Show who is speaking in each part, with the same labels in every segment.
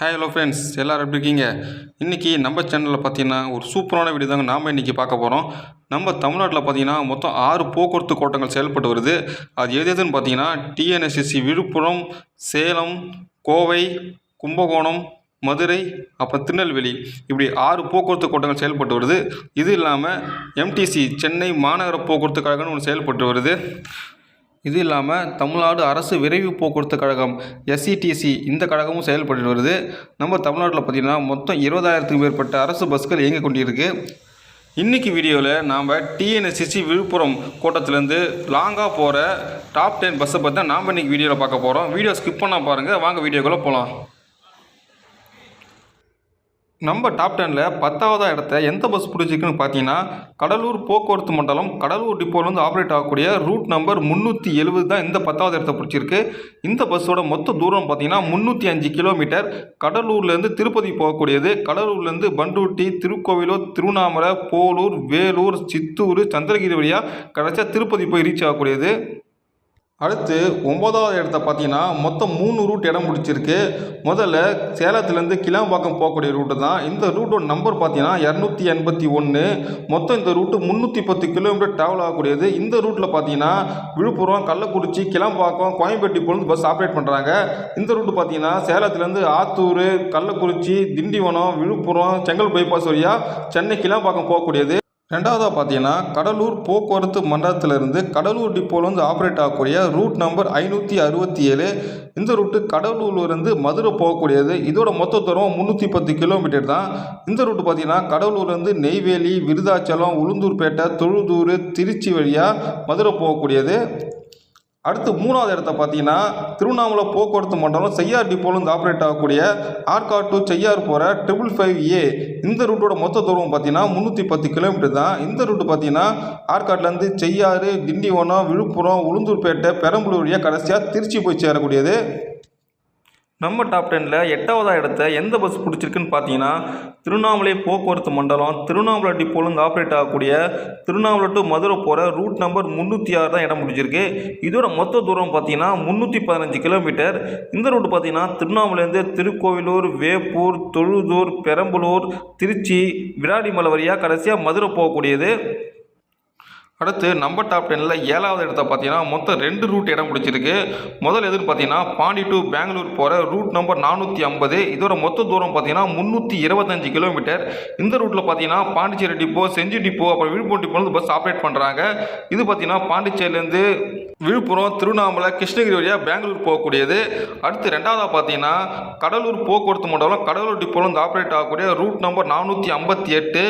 Speaker 1: Hi hello friends எல்லோரும் எப்படி இருக்கீங்க? இன்றைக்கி நம்ம சேனலில் பார்த்தீங்கன்னா ஒரு சூப்பரான வீடியோ தாங்க நாம் இன்றைக்கி பார்க்க போகிறோம் நம்ம தமிழ்நாட்டில் பார்த்தீங்கன்னா மொத்தம் ஆறு போக்குவரத்து கோட்டங்கள் செயல்பட்டு வருது. அது எது எதுன்னு பார்த்தீங்கன்னா டிஎன்எஸ்எஸ்சி விழுப்புரம் சேலம் கோவை கும்பகோணம் மதுரை அப்புறம் திருநெல்வேலி இப்படி ஆறு போக்குவரத்து கோட்டங்கள் செயல்பட்டு வருது. இது இல்லாமல் எம்டிசி சென்னை மாநகர போக்குவரத்து கழகம்னு ஒன்று செயல்பட்டு வருது. இது இல்லாமல் தமிழ்நாடு அரசு விரைவு போக்குவரத்து கழகம் எஸ்சிடிசி இந்த கழகமும் செயல்பட்டு வருது. நம்ம தமிழ்நாட்டில் பார்த்திங்கன்னா மொத்தம் இருபதாயிரத்துக்கு மேற்பட்ட அரசு பஸ்கள் இயங்க கொண்டிருக்கு. இன்றைக்கி வீடியோவில் நாம் டிஎன்எஸ்சிசி விழுப்புரம் கோட்டத்துலேருந்து லாங்காக போகிற டாப் டென் பஸ்ஸை பற்றி தான் நாம் இன்றைக்கி வீடியோவில் பார்க்க போகிறோம் வீடியோ ஸ்கிப் பண்ணால் பாருங்கள் வாங்க வீடியோக்குள்ளே போகலாம் நம்ம டாப் டெனில் பத்தாவதாக இடத்த எந்த பஸ் பிடிச்சிருக்குன்னு பார்த்தீங்கன்னா கடலூர் போக்குவரத்து மண்டலம் கடலூர் டிப்போலேருந்து ஆப்ரேட் ஆகக்கூடிய ரூட் நம்பர் முந்நூற்றி எழுபது தான் இந்த பத்தாவது இடத்த பிடிச்சிருக்கு. இந்த பஸ்ஸோட மொத்த தூரம் பார்த்தீங்கன்னா முந்நூற்றி அஞ்சு கிலோமீட்டர் கடலூர்லேருந்து திருப்பதி போகக்கூடியது. கடலூர்லேருந்து பண்டூட்டி திருக்கோவிலூர் திருவண்ணாமலை போலூர் வேலூர் சித்தூர் சந்திரகிரி வழியாக கடைசியாக திருப்பதி போய் ரீச் ஆகக்கூடியது. அடுத்து ஒம்பதாவது இடத்த பார்த்தீங்கன்னா மொத்தம் மூணு ரூட் இடம் பிடிச்சிருக்கு. முதல்ல சேலத்துலேருந்து கிளாம்பாக்கம் போகக்கூடிய ரூட்டு தான். இந்த ரூட்டோட நம்பர் பார்த்தீங்கன்னா இரநூத்தி எண்பத்தி ஒன்று மொத்தம் இந்த ரூட்டு முந்நூற்றி பத்து கிலோமீட்டர் ட்ராவல் ஆகக்கூடியது. இந்த ரூட்டில் பார்த்தீங்கன்னா விழுப்புரம் கள்ளக்குறிச்சி கிளாம்பாக்கம் கோயம்பேட்டி போலேருந்து பஸ் ஆப்ரேட் பண்ணுறாங்க இந்த ரூட்டு பார்த்தீங்கன்னா சேலத்துலேருந்து ஆத்தூர் கள்ளக்குறிச்சி திண்டிவனம் விழுப்புரம் செங்கல் பைபாஸ் வழியாக சென்னை கிளாம்பாக்கம் போகக்கூடியது. ரெண்டாவதாக பார்த்தீங்கன்னா கடலூர் போக்குவரத்து மண்டலத்திலிருந்து கடலூர் டிப்போலேருந்து ஆப்ரேட் ஆகக்கூடிய ரூட் நம்பர் ஐநூற்றி அறுபத்தி ஏழு. இந்த ரூட்டு கடலூர்லேருந்து மதுரை போகக்கூடியது. இதோட மொத்த தூரம் முந்நூற்றி பத்து கிலோமீட்டர் தான். இந்த ரூட்டு பார்த்தீங்கன்னா கடலூர்லேருந்து நெய்வேலி விருதாச்சலம் உளுந்தூர்பேட்டை தொழுதூர் திருச்சி வழியாக மதுரை போகக்கூடியது. அடுத்து மூணாவது இடத்த பார்த்தீங்கன்னா திருவண்ணாமலை போக்குவரத்து மண்டலம் செய்யார் டிப்போலேருந்து ஆப்ரேட் ஆகக்கூடிய ஆர்காட் டு செய்யார் போகிற ட்ரிபிள் ஃபைவ் ஏ இந்த ரூட்டோட மொத்த தூரம் பார்த்தீங்கன்னா முந்நூற்றி பத்து கிலோமீட்டர் தான். இந்த ரூட்டு பார்த்தீங்கன்னா ஆர்காட்லேருந்து செய்யாறு திண்டிவனம் விழுப்புரம் உளுந்தூர்பேட்டை பெரம்பலூர் வழியாக கடைசியாக திருச்சி போய் சேரக்கூடியது. நம்ம டாப் டெனில் எட்டாவதாக இடத்த எந்த பஸ் பிடிச்சிருக்குன்னு பார்த்தீங்கன்னா திருவண்ணாமலை போக்குவரத்து மண்டலம் திருவண்ணாமலை டிப்போலேருந்து ஆப்ரேட் ஆகக்கூடிய திருவண்ணாமலை டு மதுரை போகிற ரூட் நம்பர் முந்நூற்றி ஆறு தான் இடம் பிடிச்சிருக்கு. இதோட மொத்த தூரம் பார்த்தீங்கன்னா முந்நூற்றி பதினஞ்சு கிலோமீட்டர் இந்த ரூட் பார்த்தீங்கன்னா திருவண்ணாமலேருந்து திருக்கோவிலூர் வேப்பூர் தொழுதூர் பெரம்பலூர் திருச்சி விராடிமலை வழியாக கடைசியாக மதுரை போகக்கூடியது. அடுத்து நம்ம டாப் டெனில் ஏழாவது இடத்த பார்த்தீங்கன்னா மொத்தம் ரெண்டு ரூட் இடம் பிடிச்சிருக்கு. முதல் எதுன்னு பார்த்தீங்கன்னா பாண்டி டு பெங்களூர் போகிற ரூட் நம்பர் நானூற்றி ஐம்பது. இதோட மொத்த தூரம் பார்த்தீங்கன்னா முந்நூற்றி இருபத்தஞ்சு கிலோமீட்டர் இந்த ரூட்டில் பார்த்தீங்கன்னா பாண்டிச்சேரி டிப்போ செஞ்சி டிப்போ அப்புறம் விழுப்புரம் டிப்போலேருந்து பஸ் ஆப்ரேட் பண்ணுறாங்க இது பார்த்தீங்கன்னா பாண்டிச்சேரியிலேருந்து விழுப்புரம் திருவண்ணாமலை கிருஷ்ணகிரி வழியாக பெங்களூர் போகக்கூடியது. அடுத்து ரெண்டாவதாக பார்த்தீங்கன்னா கடலூர் போக்குவரத்து மண்டலம் கடலூர் டிப்போலேருந்து ஆப்ரேட் ஆகக்கூடிய ரூட் நம்பர் நானூற்றி ஐம்பத்தி எட்டு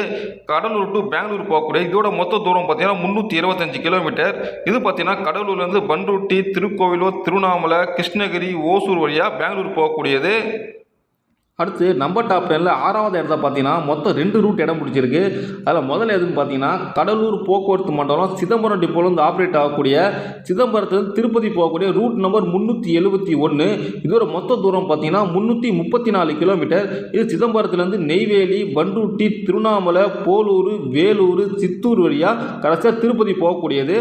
Speaker 1: கடலூர் டு பெங்களூர் போகக்கூடிய இதோட மொத்த தூரம் பார்த்தீங்கன்னா முந்நூற்றி இருபத்தஞ்சு கிலோமீட்டர் இது பார்த்தீங்கன்னா கடலூர்லேருந்து பண்ருட்டி திருக்கோவிலூர் திருவண்ணாமலை கிருஷ்ணகிரி ஓசூர் வழியாக பெங்களூர் போகக்கூடியது.
Speaker 2: அடுத்து நம்பர் டாப் டெனில் ஆறாவது இடத்த பார்த்தீங்கன்னா மொத்தம் ரெண்டு ரூட் இடம் பிடிச்சிருக்கு. அதில் முதல்ல எதுன்னு பார்த்தீங்கன்னா கடலூர் போக்குவரத்து மண்டலம் சிதம்பரம் டிப்போலேருந்து ஆப்ரேட் ஆகக்கூடிய சிதம்பரத்துலேருந்து திருப்பதி போகக்கூடிய ரூட் நம்பர் முந்நூற்றி எழுபத்தி ஒன்று இதோட மொத்த தூரம் பார்த்தீங்கன்னா முந்நூற்றி முப்பத்தி நாலு கிலோமீட்டர் இது சிதம்பரத்துலேருந்து நெய்வேலி பண்டூட்டி திருவண்ணாமலை போலூர் வேலூர் சித்தூர் வழியாக கடைசியாக திருப்பதி போகக்கூடியது.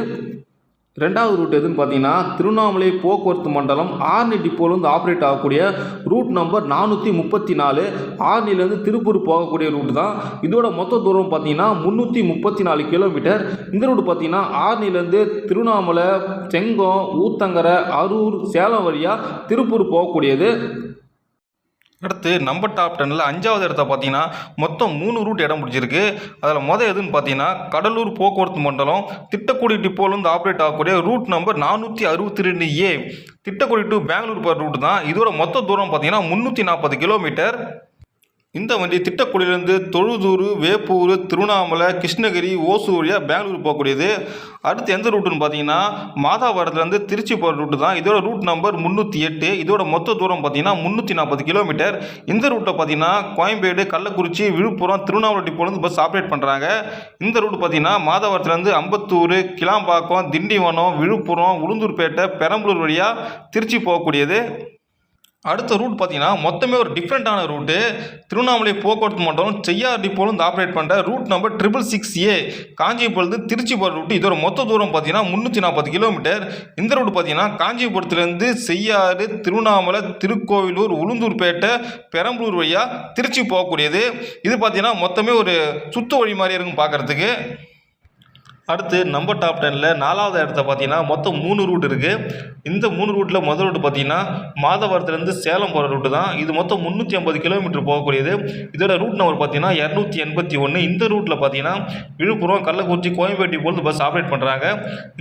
Speaker 2: ரெண்டாவது ரூட் எதுன்னு பார்த்தீங்கன்னா திருவண்ணாமலை போக்குவரத்து மண்டலம் ஆர்னி டிப்போலேருந்து ஆப்ரேட் ஆகக்கூடிய ரூட் நம்பர் நானூற்றி முப்பத்தி நாலு. ஆர்னிலேருந்து திருப்பூர் போகக்கூடிய ரூட் தான். இதோட மொத்த தூரம் பார்த்தீங்கன்னா முந்நூற்றி முப்பத்தி நாலு கிலோமீட்டர் இந்த ரூட் பார்த்தீங்கன்னா ஆர்னிலேருந்து திருவண்ணாமலை செங்கம் ஊத்தங்கரை அரூர் சேலம் வழியாக திருப்பூர் போகக்கூடியது.
Speaker 1: அடுத்து நம்ம டாப் டெனில் அஞ்சாவது இடத்த பார்த்தீங்கன்னா மொத்தம் மூணு ரூட் இடம் பிடிச்சிருக்கு. அதில் மொதல் எதுன்னு பார்த்தீங்கன்னா கடலூர் போக்குவரத்து மண்டலம் திட்டக்குடி டிப்போலேருந்து ஆப்ரேட் ஆகக்கூடிய ரூட் நம்பர் நானூற்றி அறுபத்தி ரெண்டு ஏ திட்டக்குடி டு பெங்களூர் போகிற ரூட் தான். இதோட மொத்த தூரம் பார்த்தீங்கன்னா முந்நூற்றி நாற்பது கிலோமீட்டர் இந்த வண்டி திட்டக்குடியிலேருந்து தொழுதூர் வேப்பூர் திருவண்ணாமலை கிருஷ்ணகிரி ஓசூர் வழியாக பெங்களூர் போகக்கூடியது. அடுத்து எந்த ரூட்டுன்னு பார்த்தீங்கன்னா மாதாவரத்துலேருந்து திருச்சி போகிற ரூட்டு தான். இதோட ரூட் நம்பர் முந்நூற்றி எட்டு. இதோட மொத்த தூரம் பார்த்தீங்கன்னா முந்நூற்றி நாற்பது கிலோமீட்டர் இந்த ரூட்டில் பார்த்தீங்கன்னா கோயம்பேடு கள்ளக்குறிச்சி விழுப்புரம் திருவண்ணாமலை டிப்போலேருந்து பஸ் ஆப்ரேட் பண்ணுறாங்க இந்த ரூட் பார்த்தீங்கன்னா மாதாவரத்துலேருந்து அம்பத்தூர் கிளாம்பாக்கம் திண்டிவனம் விழுப்புரம் உளுந்தூர்பேட்டை பெரம்பலூர் வழியாக திருச்சி போகக்கூடியது. அடுத்த ரூட் பார்த்தீங்கன்னா மொத்தமே ஒரு டிஃப்ரெண்ட்டான ரூட்டு திருவண்ணாமலை போக்குவரத்து மண்டலம் செய்யார் டிப்போலும் இந்த ஆப்ரேட் பண்ணுற route number triple six A காஞ்சிபுரத்து Trichy போகிற ரூட்டு இதோட மொத்த தூரம் பார்த்தீங்கன்னா முந்நூற்றி நாற்பது கிலோமீட்டர் இந்த ரூட் பார்த்தீங்கன்னா காஞ்சிபுரத்துலேருந்து செய்யாறு திருவண்ணாமலை திருக்கோவிலூர் உளுந்தூர்பேட்டை பெரம்பலூர் வழியாக திருச்சி போகக்கூடியது. இது பார்த்தீங்கன்னா மொத்தமே ஒரு சுத்து வழி மாதிரி இருக்கும் பார்க்குறதுக்கு. அடுத்து நம்பர் டாப் டெனில் நாலாவது இடத்த பார்த்தீங்கன்னா மொத்தம் மூணு ரூட் இருக்குது இந்த மூணு ரூட்டில் முதல் ரூட் பார்த்தீங்கன்னா மாதவரத்துலேருந்து சேலம் போகிற ரூட்டு தான். இது மொத்தம் முந்நூற்றி ஐம்பது கிலோமீட்டர் போகக்கூடியது. இதோட ரூட் நம்பர் பார்த்தீங்கன்னா இரநூத்தி எண்பத்தி ஒன்று இந்த ரூட்டில் பார்த்தீங்கன்னா விழுப்புரம் கள்ளக்குறிச்சி கோயம்பேட்டி போல் பஸ் ஆப்ரேட் பண்ணுறாங்க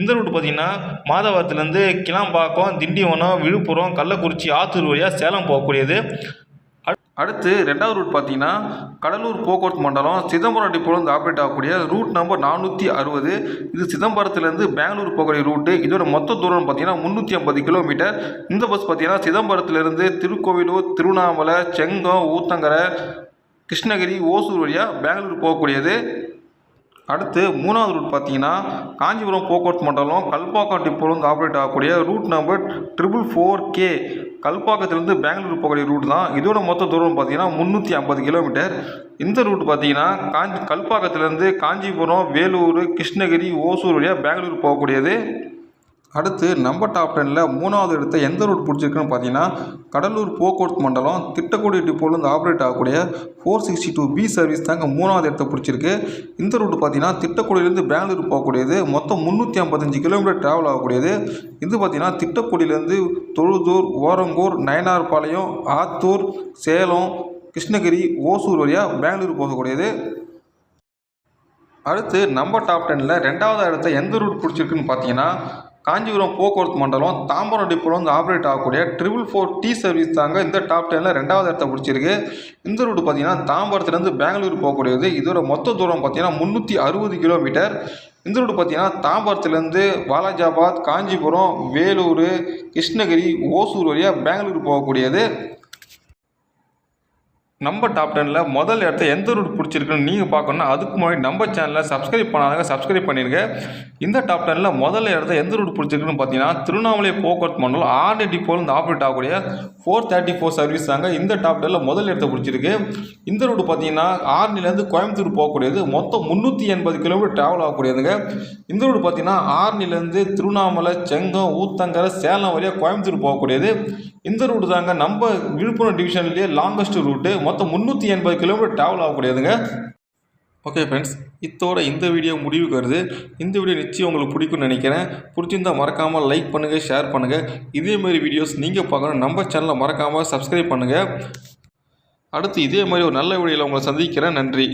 Speaker 1: இந்த ரூட் பார்த்தீங்கன்னா மாதவரத்துலேருந்து கிளாம்பாக்கம் திண்டிவனம் விழுப்புரம் கள்ளக்குறிச்சி ஆத்தூர் வழியாக சேலம் போகக்கூடியது. அடுத்து ரெண்டாவது ரூட் பார்த்தீங்கன்னா கடலூர் போக்குவரத்து மண்டலம். சிதம்பரம் டிப்போலேருந்து ஆப்ரேட் ஆகக்கூடிய ரூட் நம்பர் நானூற்றி அறுபது. இது சிதம்பரத்துலேருந்து பெங்களூர் போகக்கூடிய ரூட்டு இதோட மொத்த தூரம் பார்த்தீங்கன்னா முந்நூற்றி ஐம்பது கிலோமீட்டர் இந்த பஸ் பார்த்தீங்கன்னா சிதம்பரத்துலேருந்து திருக்கோவிலூர் திருவண்ணாமலை செங்கம் ஊத்தங்கரை கிருஷ்ணகிரி ஓசூர் வழியாக பெங்களூர் போகக்கூடியது. அடுத்து மூணாவது ரூட் பார்த்தீங்கன்னா காஞ்சிபுரம் போக்குவரத்து மண்டலம் கல்பாக்கம் டிப்போலேருந்து ஆப்ரேட் ஆகக்கூடிய route number triple four K கல்பாக்கத்துலேருந்து Bangalore போகக்கூடிய ரூட் தான். இதோட மொத்த தூரம் பார்த்தீங்கன்னா முந்நூற்றி ஐம்பது கிலோமீட்டர் இந்த ரூட் பார்த்தீங்கன்னா காஞ்சி கல்பாக்கத்துலேருந்து காஞ்சிபுரம் வேலூர் கிருஷ்ணகிரி ஓசூர் வழியாக பெங்களூர் போகக்கூடியது. அடுத்து நம்பர் டாப் டெனில் மூணாவது இடத்த எந்த ரூட் பிடிச்சிருக்குன்னு பார்த்தீங்கன்னா கடலூர் போக்குவரத்து மண்டலம் திட்டக்குடி டிப்போலேருந்து ஆப்ரேட் ஆகக்கூடிய four sixty two B service தாங்க மூணாவது இடத்த பிடிச்சிருக்கு. இந்த ரூட் பார்த்தீங்கன்னா திட்டக்குடியிலேருந்து பெங்களூர் போகக்கூடியது. மொத்தம் முந்நூற்றி ஐம்பத்தஞ்சு கிலோமீட்டர் ட்ராவல் ஆகக்கூடியது. இது பார்த்தீங்கன்னா திட்டக்குடியிலேருந்து தொழுதூர் ஓரங்கூர் நயனார்பாளையம் ஆத்தூர் சேலம் கிருஷ்ணகிரி ஓசூர் வழியாக பெங்களூர் போகக்கூடியது. அடுத்து நம்ம டாப் டெனில் ரெண்டாவது இடத்த எந்த ரூட் பிடிச்சிருக்குன்னு பார்த்தீங்கன்னா காஞ்சிபுரம் போக்குவரத்து மண்டலம் தாம்பரம் டிப்போல வந்து ஆப்ரேட் ஆகக்கூடிய ட்ரிபிள் ஃபோர் டி சர்வீஸ் தாங்க இந்த டாப் டெனில் ரெண்டாவது இடத்த பிடிச்சிருக்கு. இந்த ரூட் பார்த்தீங்கன்னா தாம்பரத்துலேருந்து பெங்களூர் போகக்கூடியது. இதோட மொத்த தூரம் பார்த்தீங்கன்னா முந்நூற்றி அறுபது கிலோமீட்டர் இந்த ரூட் பார்த்தீங்கன்னா தாம்பரத்துலேருந்து வாலாஜாபாத் காஞ்சிபுரம் வேலூர் கிருஷ்ணகிரி ஓசூர் வழியாக பெங்களூர் போகக்கூடியது. நம்ம டாப் டெனில் முதல் இடத்த எந்த ரூட் பிடிச்சிருக்குன்னு நீங்கள் பார்க்கணுன்னா அதுக்கு முன்னாடி நம்ம சேனலை சப்ஸ்கிரைப் பண்ணாதாங்க சப்ஸ்கிரைப் பண்ணிடுங்க. இந்த டாப் டெனில் முதல் இடத்த எந்த ரூட் பிடிச்சிருக்குன்னு பார்த்தீங்கன்னா திருவண்ணாமலை போக்குவரத்து மண்டலம் ஆர்டி டிப்போலேருந்து ஆப்ரேட் ஆகக்கூடிய ஃபோர் தேர்ட்டி ஃபோர் சர்வீஸ் தாங்க இந்த டாப் டெனில் முதல் இடத்த பிடிச்சிருக்கு. இந்த ரூட் பார்த்தீங்கன்னா ஆர்னிலேருந்து கோயம்புத்தூர் போகக்கூடியது. மொத்தம் முந்நூற்றி எண்பது கிலோமீட்டர் ட்ராவல் ஆகக்கூடியதுங்க. இந்த ரூட் பார்த்தீங்கன்னா ஆர்னிலேருந்து திருவண்ணாமலை செங்கம் ஊத்தங்கரை சேலம் வழியாக கோயம்புத்தூர் போகக்கூடியது. இந்த ரூட் தாங்க நம்ம விழுப்புரம் டிவிஷன்லேயே லாங்கஸ்ட் ரூட்டு மொத்தம் முந்நூற்றி எண்பது கிலோமீட்டர் ட்ராவல் ஆகக்கூடியதுங்க. ஓகே ஃப்ரெண்ட்ஸ் இத்தோட இந்த வீடியோ முடிவுக்கு வருது. இந்த வீடியோ நிச்சயம் உங்களுக்கு பிடிக்கும்னு நினைக்கிறேன். பிடிச்சிருந்தா மறக்காமல் லைக் பண்ணுங்கள் ஷேர் பண்ணுங்கள் இதேமாரி வீடியோஸ் நீங்கள் பார்க்கணும். நம்ம சேனலை மறக்காமல் சப்ஸ்கிரைப் பண்ணுங்கள் அடுத்து இதே மாதிரி ஒரு நல்ல வீடியோவில் உங்களை சந்திக்கிறேன். நன்றி.